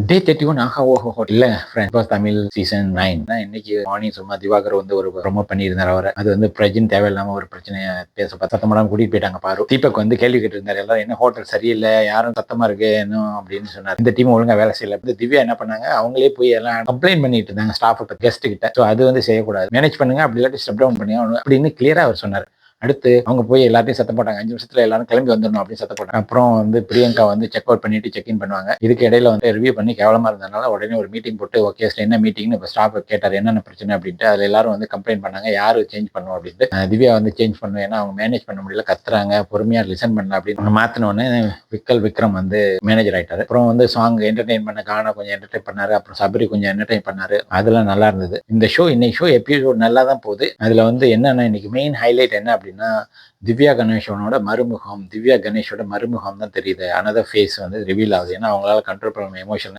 டே thirty one ஆஹா ஓஹோ ஹோட்டல்ல friend Boss Tamil season nine இன்னைக்கு மார்னிங் சும்மா திவாகர் வந்து ஒரு ப்ரொமோ பண்ணியிருந்தார் அவரை அது வந்து பிரஜின் தேவையில்லாம ஒரு பிரச்சனையை பேச சத்தம் போடாம கூட்டிட்டு போயிட்டாங்க பாரு தீபக் வந்து கேள்வி கேட்டிருந்தாரு எல்லாரும் என்ன ஹோட்டல் சரியில்லை யாரும் சத்தமா இருக்கு என்ன அப்படின்னு சொன்னார் இந்த டீம் ஒழுங்கா வேலை செய்யல வந்து திவ்யா என்ன பண்ணாங்க அவங்களே போய் எல்லாம் கம்ப்ளைண்ட் பண்ணிட்டு இருந்தாங்க ஸ்டாஃப் கெஸ்ட் கிட்ட ஸோ அது வந்து செய்யக்கூடாது மேனேஜ் பண்ணுங்க அப்படி இல்லாட்டி ஸ்டெப் டவுன் பண்ணி ஆகணும் அப்படின்னு கிளியரா அவர் சொன்னார் அடுத்து அவங்க போய் எல்லாத்தையும் சத்தம் போட்டாங்க. அஞ்சு நிமிஷத்துல எல்லாரும் கிளம்பி வந்துடணும் அப்படின்னு சத்தம் போட்டாங்க. அப்புறம் வந்து பிரியங்கா வந்து செக் அவுட் பண்ணிட்டு செக் இன் பண்ணுவாங்க. இதுக்கு இடையில வந்து ரிவ்யூ பண்ணி கேவலமா இருந்ததுனால உடனே ஒரு மீட்டிங் போட்டு ஓகே என்ன மீட்டிங்னு இப்போ ஸ்டாஃப் கேட்டார். என்னென்ன பிரச்சனை? அப்படின்ட்டு அதுல எல்லாரும் வந்து கம்ப்ளைண்ட் பண்ணாங்க. யாரு சேஞ்ச் பண்ணும்? அப்படின்ட்டு. திவ்யா வந்து சேஞ்ச் பண்ணுவோம் ஏன்னா அவங்க மேனேஜ் பண்ண முடியல. கத்துறாங்க. பொறுமையா லிசன் பண்ணல அப்படின்னு மாத்தின விக்கல் விக்ரம் வந்து மேனேஜர் ஆயிட்டாரு. அப்புறம் வந்து சாங் என்டர்டைன் பண்ண கானா கொஞ்சம் என்டர்டைன் பண்ணாரு. அப்புறம் சபரி கொஞ்சம் என்டர்டைன் பண்ணாரு. அதெல்லாம் நல்லா இருந்தது. இந்த ஷோ இன்னைக்கு ஷோ எபிசோட் நல்லா தான் போகுது. அதுல வந்து என்னன்னா இன்னைக்கு மெயின் ஹைலைட் என்ன அப்படின்னு திவ்யா கணேஷனோட மறுமுகம் திவ்யா கணேஷோட மறுமுகம் தான் தெரியுது. அனதர் ஃபேஸ் வந்து ரிவீல் ஆகுது. ஏன்னா அவங்களால கண்ட்ரோல் பண்ண எமோஷன்